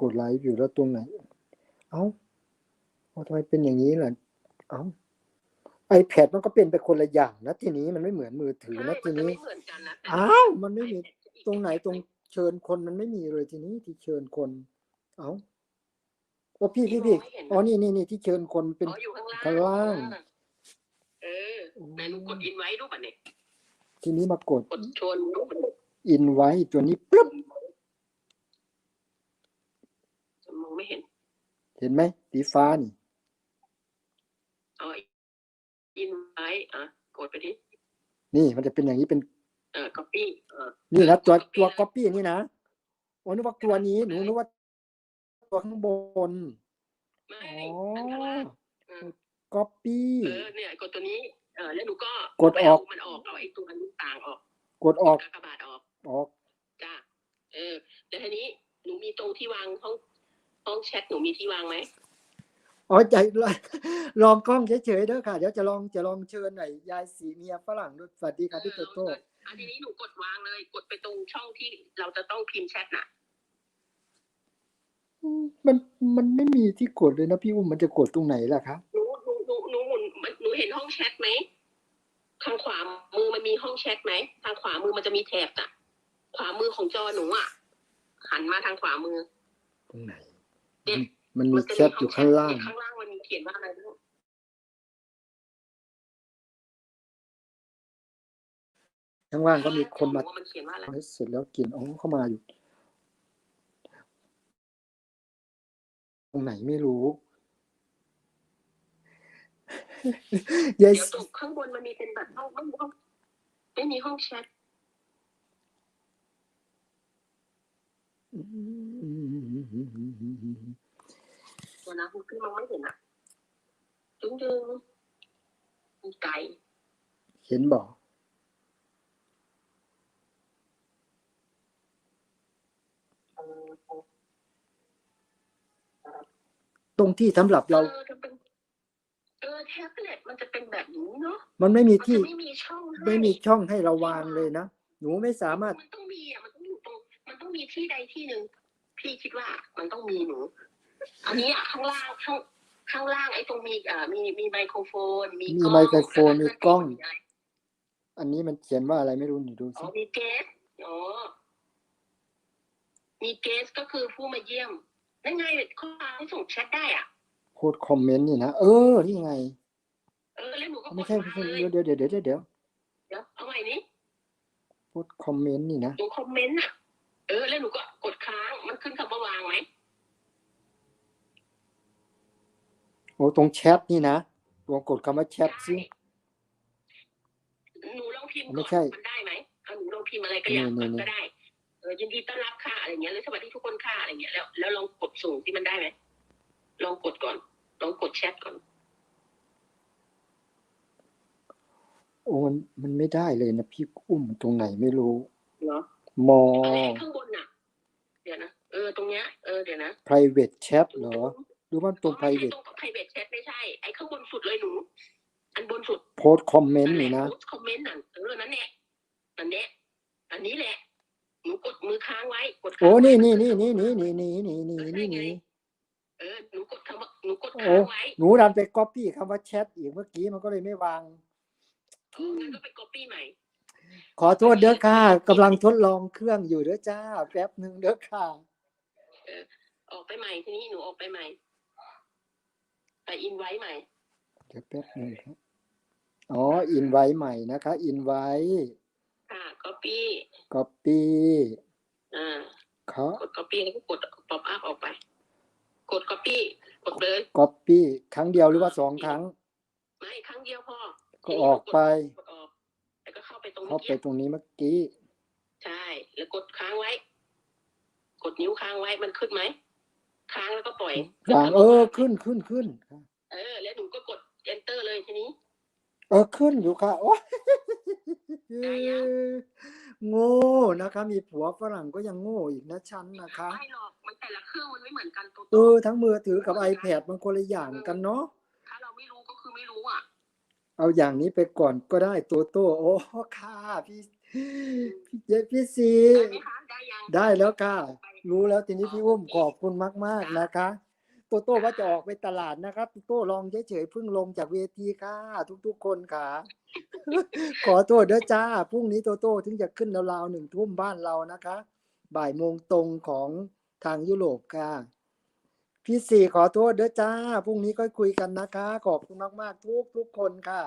กดไลฟ์อยู่แล้วตรงไหน เอ้าเอาทำไมเป็นอย่างนี้ล่ะ เอ้า iPad มันก็เป็นไปคนละอย่างนะทีนี้มันไม่เหมือนมือถือใช่นะมัทีนจะนี้ไม่เหมือนกันนะแต่อ้าวมันไม่มีตรงไหนตรงเชิญคนมันไม่มีเลยทีนี้ที่เชิญคน เอ้าโอ้พี่พี่พี่อ๋อนี่นี่นี่ที่เชิญคนเป็นอ๋ออยู่ข้างล่างข้างล่างเออไหนหนูกดอินไว้รูปอะเนี่ยทีนี้มากดกดชวนรูปอะเนี่ยอินไว้ตัวนี้ปึ๊บ จะมอง ไม่เห็น เห็นไหมสีฟ้านี่อ๋ออินไว้อะกดไปที่นี่มันจะเป็นอย่างนี้เป็นเออ copy เออนี่นะตัว Copy ตัวนะก๊อปปี้นี่นะโอ้นึกว่าตัวนี้หนูนึกว่าตัวข้างบนไม่อ๋อ อันข้างล่างเออก๊อปปี้เออเนี่ย กดตัวนี้เออแล้วหนูก็กดออก ไปเามันออกเอาไอ้ตัวนี้ต่างออกกดออกกากบาทออก ออกจ้าเออแล้วทีนี้หนูมีตรงที่วางห้อง ห้องแชทหนูมีที่วางไหมอ๋อใจลองกล้องเฉยๆเด้อค่ะ เดี๋ยวจะลองจะลองเชิญหน่อยยายสีเมียฝรั่งด้วยสวัสดีครับพี่โตโต้เอออันทีนี้หนูกดวางเลย กดไปตรงช่องที่เราจะต้องพิมพ์แชทน่ะอืมมันมันไม่มีที่กดเลยนะพี่อุ้มมันจะกดตรงไหนล่ะคะหนูหนูหนูหนูหมุนหนูเห็นห้องแชทไหมทางขวามือมันมีห้องแชทไหมทางขวามือมันจะมีแถบอะขวามือของจอหนูอะหันมาทางขวามือ ตรงไหน เนี่ยมันมีมันจะแชทอยู่ข้างล่างเนี่ยข้างล่างมันมีเขียนว่าอะไรไม่รู้ข้างล่างก็มีคนมาว่ามันเขียนว่าอะไรเสร็จแล้วกินอ๋อเข้ามาอยู่ ตรงไหนไม่รู้ยายเดี๋ยวตรงข้างบนมันมีเป็นแบบห้องห้องห้องไม่มีห้องแชทตัว นะคุณขึ้นมองไม่เห็นอะดึงดึงมีไก่เห็นบอกเออตรงที่สำหรับเราเออจะเป็นเออแท็บเล็ตมันจะเป็นแบบนี้เนาะมันไม่มีมันที่ จะไม่มีช่องให้ไม่มีช่องให้เราวางเลยนะ หนูไม่สามารถ มันต้องมีอะมันต้องอยู่ตรงมันต้องมีที่ใดที่หนึ่งพี่คิดว่ามันต้องมีหนู อันนี้อะข้างล่างข้างข้างล่างไอ้ตรงมีอ่ามีมีไมโครโฟน มีมีกล้องไมโครโฟนมีกล้องะไรอันนี้มันเขียนว่าอะไรไม่รู้นี่ดูอ๋สิอมีเกสอ๋อมีเกสก็คือผู้มาเยี่ยมนั่นไงข้อความที่ส่งแชทได้อะโค้ดคอมเมนต์นี่นะเออนี่ไงเออแล้วหนูก็กไม่ดใช่มาเลยเดี๋ยวเดี๋ยวเดี๋ยวเดี๋ยวเดี๋ยวเดี๋ยวเอาใหม่นี้โค้ดคอมเมนต์นี่นะหนูคอมเมนต์อะ เออแล้วหนูก็กดค้างมันขึ้นคำว่าวางไหม โอ้ตรงแชทนี่นะลองกดคำว่าแชทสิ หนูลองพิมพ์ไม่ก่อนใช่มันได้ไหมเอาหนูลองพิมพ์อะไรก็อยากนี่นี่ก็ได้เออยินดีต้อนรับค่ะอะไรเงี้ยหรือสวัสดีทุกคนค่ะอะไรเงี้ยแล้วแล้วลองกดส่งที่มันได้ไหมลองกดก่อน ลองกดแชทก่อน โอ้มันมันไม่ได้เลยนะพี่อุ้มตรงไหนไม่รู้เนาะมอ อะไรข้างบนน่ะ เดี๋ยวนะ เออ ตรงเนี้ย เออ เดี๋ยวนะ private chat เหรอ หรือว่าตรง ไม่ใช่ private ตรง private chat ไม่ใช่ ไอ้ข้างบนสุดเลยหนู อันบนสุด post comment นี่นะ คอมเมนต์น่ะเออนั่นแหละนั่นแหละอันนี้แหละ หนูกดมือค้างไว้ กดค้างโอ้ ไว้นี่นี่นี่นี่นี่นี่นี่นี่นี่นี่นี่เออ หนูกดคำว่าหนูกดโอ้ค้างไว้หนูดันไป copy คำว่าแชทอีกเมื่อกี้มันก็เลยไม่วาง เอองั้นก็ไป copy ใหม่ ขอโทษเด้อค่ะกำลังทดลองเครื่องอยู่เด้อจ้า แป๊บหนึ่งเด้อค่ะ ออกไปใหม่ทีนี้หนูออกไปใหม่ ไปอินไว้ใหม่เดี๋ยวแป๊บหนึ่งครับ อ๋อ อินไว้ใหม่นะคะ อินไว้ค่ะ copy copy อ่าเขากด copy แล้วก็กด pop up ออกไป กด copy กดเลย copy ครั้งเดียวหรือว่าสองครั้ง ไม่ครั้งเดียวพอก็ออกไปกดออกแล้วก็เข้าไปตรงเข้านี้ไปตรงนี้เมื่อกี้ ใช่ แล้วกดค้างไว้ กดนิ้วค้างไว้มันขึ้นไหมค้างแล้วก็ปล่อยวางเออขึ้นขึ้นขึ้น เออ แล้วหนูก็กด enter เลย ทีนี้ เออขึ้นอยู่ค่ะโอ้ยได้ยังโง่นะคะ มีผัวฝรั่งก็ยังโง่อีกนะฉันนะคะ ไม่หรอกมันแต่ละเครื่องมันไม่เหมือนกันตัวเออทั้งมือถือกับ iPad มันคนละอย่างกันเนาะถ้าเราไม่รู้ก็คือไม่รู้อะ เอาอย่างนี้ไปก่อนก็ได้ตัวโตโอ้ค่ะพี่พี่เจพี่ซีได้ไหมคะได้ยังได้แล้วค่ะไปรู้แล้วทีนี้พี่อุ้มขอบคุณมาก ๆ นะคะ โตโต้ว่าจะออกไปตลาดนะครับโตโต้ลองเฉยๆเพิ่งลงจากเวทีค่ะ ทุกๆคนค่ะ ขอโทษเด้อจ้าพรุ่งนี้โตโต้ถึงจะขึ้นราวๆหนึ่งทุ่มบ้านเรานะคะ บ่ายโมงตรงของทางยุโรปค่ะ พี่สี่ขอโทษเด้อจ้าพรุ่งนี้ก็คุยกันนะคะ ขอบคุณมากๆทุกทุกๆคนค่ะ